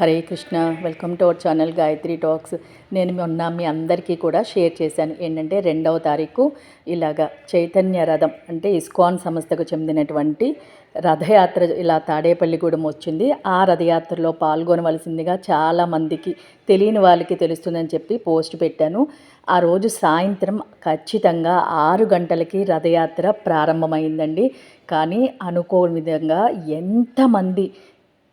Hare Krishna welcome to our channel Gayatri talks నేను మొన్న మీ అందరికీ కూడా షేర్ చేశాను. ఏంటంటే రెండవ తారీఖు ఇలాగా చైతన్య రథం అంటే ఇస్కాన్ సంస్థకు చెందినటువంటి రథయాత్ర ఇలా తాడేపల్లిగూడెం వచ్చింది. ఆ రథయాత్రలో పాల్గొనవలసిందిగా చాలామందికి తెలియని వాళ్ళకి తెలుస్తుందని చెప్పి పోస్ట్ పెట్టాను. ఆ రోజు సాయంత్రం ఖచ్చితంగా ఆరు గంటలకి రథయాత్ర ప్రారంభమైందండి. కానీ అనుకోని విధంగా ఎంతమంది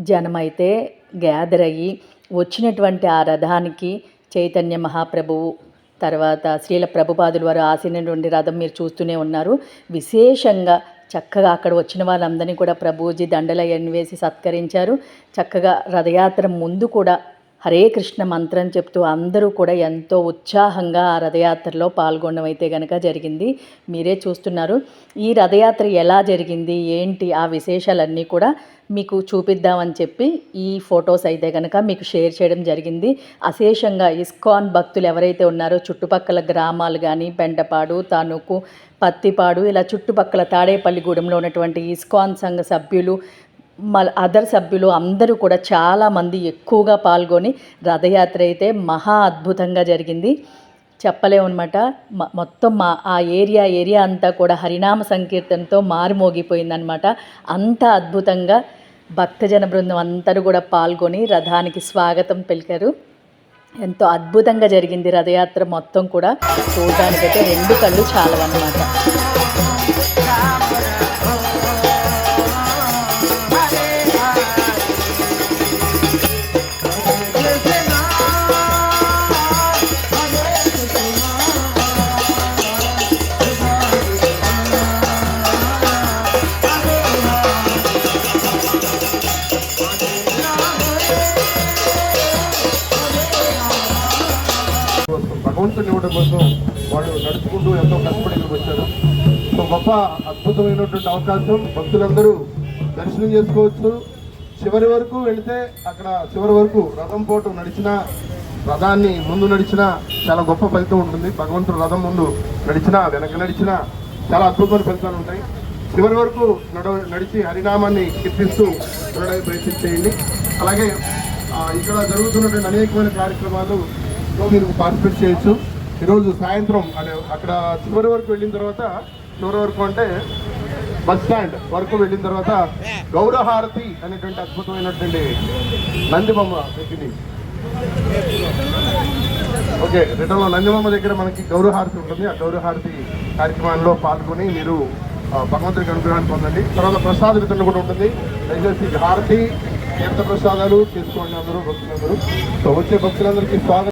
జనమైతే గ్యాదర్ అయ్యి వచ్చినటువంటి ఆ రథానికి చైతన్య మహాప్రభువు తర్వాత శ్రీల ప్రభుపాదుల వారు ఆసీనటువంటి రథం మీరు చూస్తూనే ఉన్నారు. విశేషంగా చక్కగా అక్కడ వచ్చిన వాళ్ళందరినీ కూడా ప్రభుజీ దండలయ్యని వేసి సత్కరించారు. చక్కగా రథయాత్ర ముందు కూడా హరే కృష్ణ మంత్రం చెప్తూ అందరూ కూడా ఎంతో ఉత్సాహంగా ఆ రథయాత్రలో పాల్గొనడం అయితే కనుక జరిగింది. మీరే చూస్తున్నారు. ఈ రథయాత్ర ఎలా జరిగింది? ఏంటి? ఆ విశేషాలన్నీ కూడా మీకు చూపిద్దామని చెప్పి ఈ ఫొటోస్ అయితే కనుక మీకు షేర్ చేయడం జరిగింది. అశేషంగా ఇస్కాన్ భక్తులు ఎవరైతే ఉన్నారో చుట్టుపక్కల గ్రామాలు కానీ పెంటపాడు తణుకు పత్తిపాడు ఇలా చుట్టుపక్కల తాడేపల్లిగూడెంలో ఉన్నటువంటి ఇస్కాన్ సంఘ సభ్యులు అదర్ సభ్యులు అందరూ కూడా చాలామంది ఎక్కువగా పాల్గొని రథయాత్ర అయితే మహా అద్భుతంగా జరిగింది. చెప్పలేమన్నమాట. మొత్తం మా ఆ ఏరియా ఏరియా అంతా కూడా హరినామ సంకీర్తనతో మారుమోగిపోయిందనమాట అంత అద్భుతంగా భక్తజన బృందం అందరూ కూడా పాల్గొని రథానికి స్వాగతం పలికారు. ఎంతో అద్భుతంగా జరిగింది రథయాత్ర మొత్తం కూడా. చూడడానికైతే రెండు కళ్ళు చాలవన్నమాట. కోసం ఇవ్వడం కోసం వాళ్ళు నడుచుకుంటూ ఎంతో కష్టపడి ఇక్కడికి వచ్చారు. సో గొప్ప అద్భుతమైనటువంటి అవకాశం. భక్తులందరూ దర్శనం చేసుకోవచ్చు. చివరి వరకు వెళితే అక్కడ చివరి వరకు రథం పోటు నడిచిన రథాన్ని ముందు నడిచిన చాలా గొప్ప ఫలితం ఉంటుంది. భగవంతుడు రథం ముందు నడిచినా వెనక నడిచినా చాలా అద్భుతమైన ఫలితాలు ఉంటాయి. చివరి వరకు నడ నడిచి హరినామాన్ని కీర్తిస్తూ ప్రయత్నం చేయండి. అలాగే ఇక్కడ జరుగుతున్నటువంటి అనేకమైన కార్యక్రమాలు మీరు పార్టిసిపేట్ చేయొచ్చు. ఈరోజు సాయంత్రం అంటే అక్కడ చివరి వరకు వెళ్ళిన తర్వాత చివరి వరకు అంటే బస్ స్టాండ్ వరకు వెళ్ళిన తర్వాత గౌరహారతి అనేటువంటి అద్భుతమైనటువంటి నందిబొమ్మ పెట్టింది ఓకే రిటర్న్లో నందిబొమ్మ దగ్గర మనకి గౌరహారతి ఉంటుంది. ఆ గౌరహారతి కార్యక్రమాల్లో పాల్గొని మీరు భగవంతుడికి అనుగ్రహాన్ని పొందండి. తర్వాత ప్రసాద వితరణ కూడా ఉంటుంది. దయచేసి హారతి తీర్థ ప్రసాదాలు తీసుకోండి అందరూ భక్తులందరూ. సో వచ్చే భక్తులందరికీ స్వాగతం.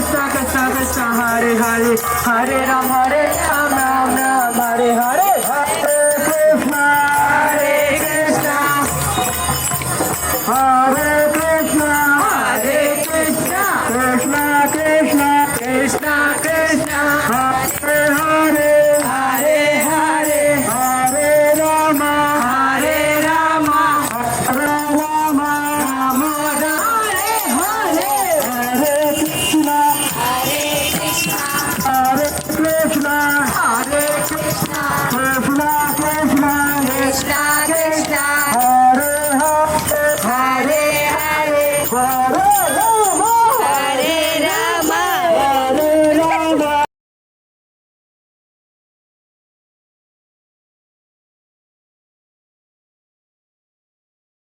সাহারে হারে হরে রাম হরে